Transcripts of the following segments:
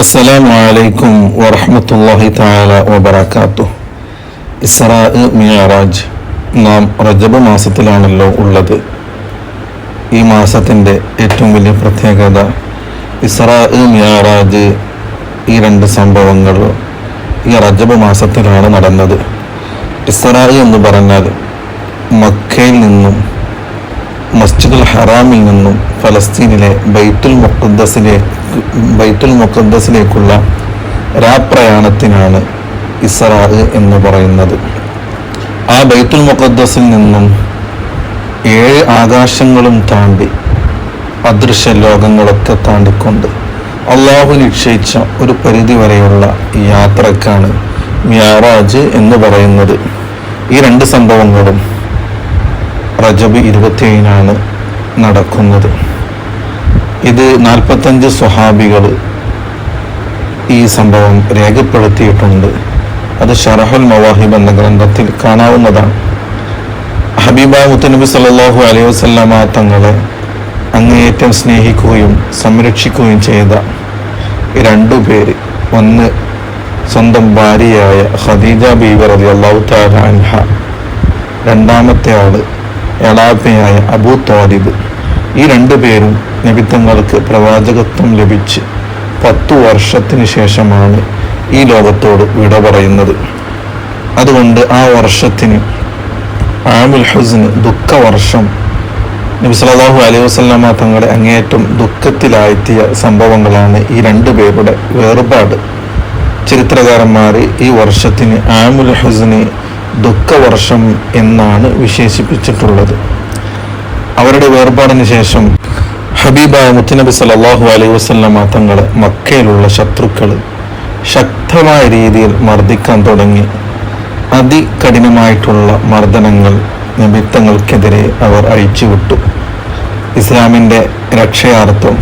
അസ്സലാമു അലൈക്കും വറഹ്മത്തുള്ളാഹി തആല വബറകാതുഹു ഇസ്രാ മിയാറാജ് നാം റജബ് മാസത്തിലാണല്ലോ ഉള്ളത്. ഈ മാസത്തിന്റെ ഏറ്റവും വലിയ പ്രത്യേകത ഇസ്രാ മിയാറാജ് ഈ രണ്ട് സംഭവങ്ങൾ ഈ റജബ് മാസത്തിലാണ് നടന്നത്. ഇസ്രാ എന്ന് പറഞ്ഞാൽ മക്കയിൽ നിന്നും മസ്ജിദുൽ ഹറാമിൽ നിന്നും ഫലസ്തീനിലെ ബൈത്തുൽ മുഖദ്ദസിലെ ബൈത്തുൽ മുഖദ്ദസിലേക്കുള്ള രാപ്രയാണത്തിനാണ് ഇസ്രാ എന്ന് പറയുന്നത്. ആ ബൈത്തുൽ മുഖദ്ദസിൽ നിന്നും ഏഴ് ആകാശങ്ങളും താണ്ടി അദൃശ്യ ലോകങ്ങളൊക്കെ താണ്ടിക്കൊണ്ട് അള്ളാഹു നിശ്ചയിച്ച ഒരു പരിധി വരെയുള്ള യാത്രക്കാണ് മ്യാറാജ് എന്ന് പറയുന്നത്. ഈ രണ്ട് സംഭവങ്ങളും റജബ് ഇരുപത്തിയേഴിനാണ് നടക്കുന്നത്. ഇത് നാൽപ്പത്തഞ്ച് സ്വഹാബികൾ ഈ സംഭവം രേഖപ്പെടുത്തിയിട്ടുണ്ട്. അത് ഷറഹുൽ മവാഹിബ് എന്ന ഗ്രന്ഥത്തിൽ കാണാവുന്നതാണ്. ഹബീബ മുത്തനബി സല്ലാഹു അലൈഹി വസ്ലാമ തങ്ങളെ അങ്ങേയറ്റം സ്നേഹിക്കുകയും സംരക്ഷിക്കുകയും ചെയ്ത രണ്ടു പേര്. ഒന്ന് സ്വന്തം ഭാര്യയായ ഖദീജ ബീബർ അലി അള്ളാഹു താല അൻഹ. രണ്ടാമത്തെ ആൾ എളാപ്പയായ അബൂ താലിബ് ഈ രണ്ടു പേരും നബിത്തങ്ങൾക്ക് പ്രവാചകത്വം ലഭിച്ച് പത്തു വർഷത്തിന് ശേഷമാണ് ഈ ലോകത്തോട് വിട പറയുന്നത്. അതുകൊണ്ട് ആ വർഷത്തിന് ആമുൽ ഹുസിന് ദുഃഖവർഷം നബി സല്ലല്ലാഹു അലൈഹി വസല്ലമ തങ്ങളെ അങ്ങേയറ്റം ദുഃഖത്തിലായെത്തിയ സംഭവങ്ങളാണ് ഈ രണ്ടു പേരുടെ വേർപാട്. ചരിത്രകാരന്മാർ ഈ വർഷത്തിന് ആമുൽ ഹുസിന് ദുഃഖവർഷം എന്നാണ് വിശേഷിപ്പിച്ചിട്ടുള്ളത്. അവരുടെ വേർപാടിന് ശേഷം ഹബീബായ മുത്തുനബി സല്ലാഹു അലൈഹി വസ്ലമ തങ്ങളെ മക്കയിലുള്ള ശത്രുക്കൾ ശക്തമായ രീതിയിൽ മർദ്ദിക്കാൻ തുടങ്ങി. അതികഠിനമായിട്ടുള്ള മർദ്ദനങ്ങൾ നിമിത്തങ്ങൾക്കെതിരെ അവർ അഴിച്ചുവിട്ടു. ഇസ്ലാമിന്റെ രക്ഷയാർത്ഥം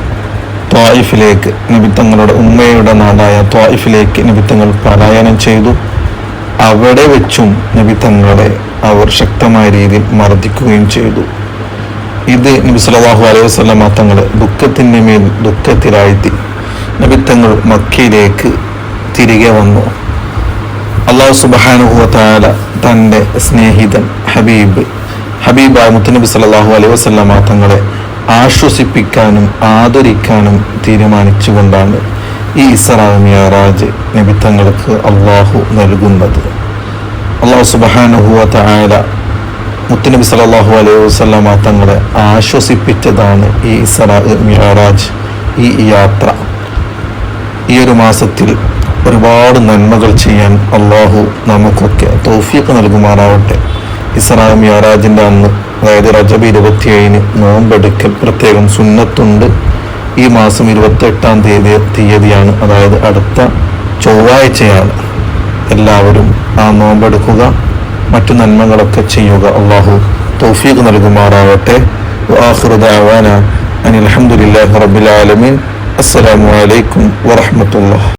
ത്വായിഫിലേക്ക് നിമിത്തങ്ങളുടെ ഉമ്മയുടെ നാടായ ത്വായിഫിലേക്ക് നിമിത്തങ്ങൾ പലായനം ചെയ്തു. അവിടെ വെച്ചും നബി തങ്ങളെ അവർ ശക്തമായ രീതിയിൽ മർദ്ദിക്കുകയും ചെയ്തു. ഇത് നബി സലാഹു അലൈഹി വസ്ലമ തങ്ങൾ ദുഃഖത്തിന്റെ മേൽ ദുഃഖത്തിലാഴ്ത്തി. നബി തങ്ങൾ മക്കയിലേക്ക് തിരികെ വന്നു. അള്ളാഹു സുബാനുഹുവല തന്റെ സ്നേഹിതൻ ഹബീബ് ഹബീബ മുത്തനബി സലാഹു അലൈഹി വസ്ലമ തങ്ങളെ ആശ്വസിപ്പിക്കാനും ആദരിക്കാനും തീരുമാനിച്ചുകൊണ്ടാണ് ഈ ഇസ്രാ നിമിത്തങ്ങൾക്ക് അള്ളാഹു നൽകുന്നത്. അള്ളാഹു സുബാനുഹുവ തായാല മുത്തുനബി സലാഹു അലൈഹി വസ്ലാമ തങ്ങളെ ആശ്വസിപ്പിച്ചതാണ് ഈ ഇസ്രാ മിയറാജ് ഈ യാത്ര. ഈ ഒരു മാസത്തിൽ ഒരുപാട് നന്മകൾ ചെയ്യാൻ അള്ളാഹു നമുക്കൊക്കെ തോഫിയൊക്കെ നൽകുമാറാവട്ടെ. ഇസ്രാ മിയറാജിന്റെ അന്ന് അതായത് റജബ് ഇരുപത്തിയേഴിന് നോമ്പെടുക്കൽ പ്രത്യേകം സുന്നത്തുണ്ട്. ഈ മാസം ഇരുപത്തെട്ടാം തീയതി തീയതിയാണ്. അതായത് അടുത്ത ചൊവ്വാഴ്ചയാണ്. എല്ലാവരും ആ നോമ്പെടുക്കുക മറ്റു നന്മകളൊക്കെ ചെയ്യുക. അള്ളാഹു തോഫീഖ് നൽകുമാറാവട്ടെ അനിൽ അലഹമുല്ലാ റബ്ബിൽ ആലമീൻ. അസ്സലാമു അലൈക്കും വറഹമത്തുള്ള